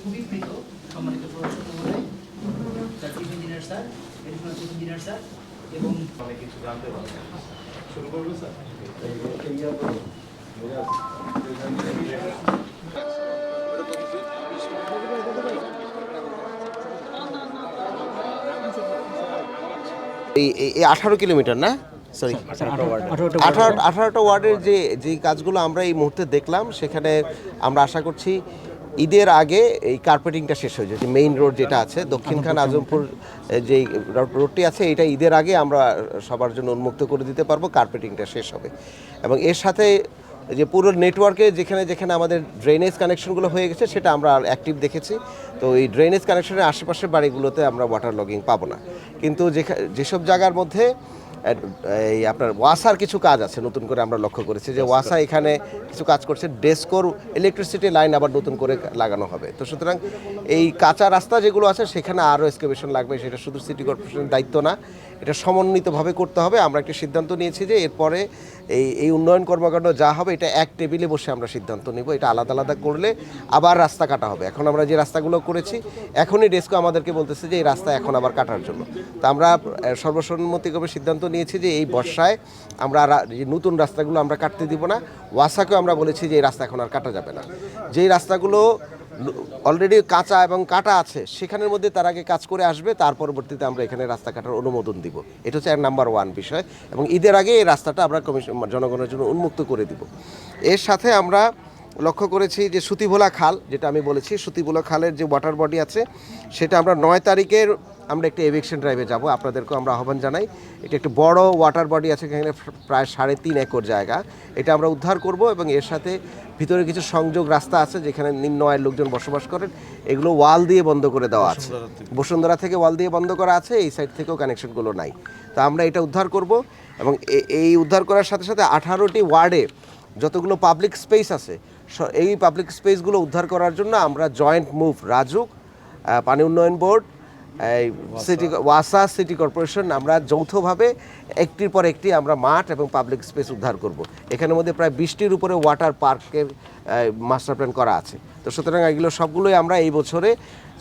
খুবই প্রীত সম্মানিত প্রশাসক মহোদয় sir chief engineer sir additional chief engineer sir এবং অনেক কিছু জানতে পারছেন শুরু করব স্যার? এই এই- এই আঠারো কিলোমিটার না? সরি আঠারো আঠারোটা ওয়ার্ডের যে যে কাজগুলো আমরা এই মুহূর্তে দেখলাম সেখানে আমরা আশা করছি ঈদের আগে এই কার্পেটিংটা শেষ হয়ে যাবে মেইন রোড যেটা আছে দক্ষিণখান আজমপুর যে রোডটি আছে এটা ঈদের আগে আমরা সবার জন্য উন্মুক্ত করে দিতে পারব কার্পেটিংটা শেষ হবে। এবং এর সাথে যে পুরো নেটওয়ার্কে যেখানে যেখানে আমাদের ড্রেনেজ কানেকশনগুলো হয়ে গেছে সেটা আমরা অ্যাক্টিভ দেখেছি। তো এই ড্রেনেজ কানেকশনের আশেপাশের বাড়িগুলোতে আমরা ওয়াটার লগিং পাবো না। কিন্তু যেসব জায়গার মধ্যে এই আপনার ওয়াসার কিছু কাজ আছে নতুন করে আমরা লক্ষ্য করেছি যে ওয়াসা এখানে কিছু কাজ করছে ডেস্কোর ইলেকট্রিসিটি লাইন আবার নতুন করে লাগানো হবে। তো সুতরাং এই কাঁচা রাস্তা যেগুলো আছে সেখানে আরও এক্সকেভেশন লাগবে সেটা শুধু সিটি কর্পোরেশনের দায়িত্ব না এটা সমন্বিতভাবে করতে হবে। আমরা একটা সিদ্ধান্ত নিয়েছি যে এরপরে এই এই উন্নয়ন কর্মকাণ্ড যা হবে, এটা এক টেবিলে বসে আমরা সিদ্ধান্ত নিব, এটা আলাদা আলাদা করলে আবার রাস্তা কাটা হবে। এখন আমরা যে রাস্তাগুলো করেছি, এখনই ডেস্কো আমাদেরকে বলতেছে যে এই রাস্তা এখন আবার কাটার জন্য। তো আমরা সর্বসম্মতিক্রমে সিদ্ধান্ত নিয়েছি যে এই বর্ষায় আমরা যে নতুন রাস্তাগুলো আমরা কাটতে দিব না। ওয়াসাকেও আমরা বলেছি যে এই রাস্তা এখন আর কাটা যাবে না। যেই রাস্তাগুলো অলরেডি কাঁচা এবং কাটা আছে, সেখানের মধ্যে তার আগে কাজ করে আসবে, তার পরবর্তীতে আমরা এখানে রাস্তা কাটার অনুমোদন দিব। এটা হচ্ছে এক নাম্বার ওয়ান বিষয় এবং ঈদের আগে এই রাস্তাটা আমরা কমিশন জনগণের জন্য উন্মুক্ত করে দিব। এর সাথে আমরা লক্ষ্য করেছি যে সুতিভোলা খাল, যেটা আমি বলেছি, সুতিভোলা খালের যে ওয়াটার বডি আছে, সেটা আমরা নয় তারিখের আমরা একটা এভিকশন ড্রাইভে যাব। আপনাদেরকেও আমরা আহ্বান জানাই। এটা একটি বড় ওয়াটার বডি আছে এখানে প্রায় সাড়ে তিন একর জায়গা। এটা আমরা উদ্ধার করব এবং এর সাথে ভিতরে কিছু সংযোগ রাস্তা আছে যেখানে নিম্ন আয়ের লোকজন বসবাস করেন। এগুলো ওয়াল দিয়ে বন্ধ করে দেওয়া আছে। বসুন্ধরা থেকে। ওয়াল দিয়ে বন্ধ করা আছে এই সাইড থেকেও কানেকশনগুলো নাই। তা আমরা এটা উদ্ধার করব এবং এই উদ্ধার করার সাথে সাথে আঠারোটি ওয়ার্ডে যতগুলো পাবলিক স্পেস আছে এই পাবলিক স্পেসগুলো উদ্ধার করার জন্য আমরা জয়েন্ট মুভ রাজুক পানি উন্নয়ন বোর্ড সিটি ওয়াসা সিটি কর্পোরেশন আমরা যৌথভাবে একটির পর একটি আমরা মাঠ এবং পাবলিক স্পেস উদ্ধার করব। এখানের মধ্যে প্রায় বিশটির উপরে ওয়াটার পার্কের মাস্টার প্ল্যান করা আছে। তো সুতরাং এগুলো সবগুলোই আমরা এই বছরে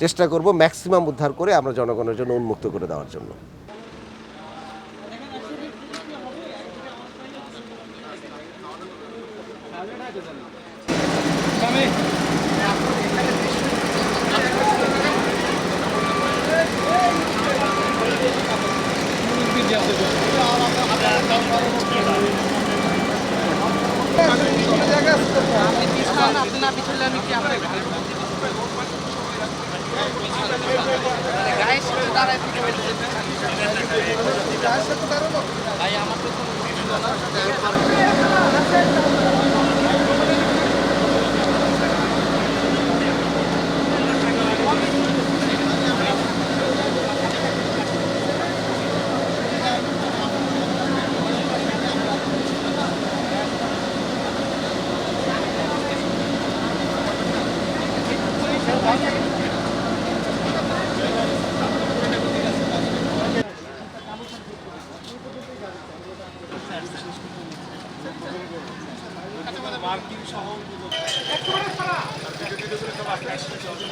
চেষ্টা করব ম্যাক্সিমাম উদ্ধার করে আমরা জনগণের জন্য উন্মুক্ত করে দেওয়ার জন্য। গায়ের সাথে দাঁড়ায় গায়ের সাথে দাঁড়ানো মার্কিন সহ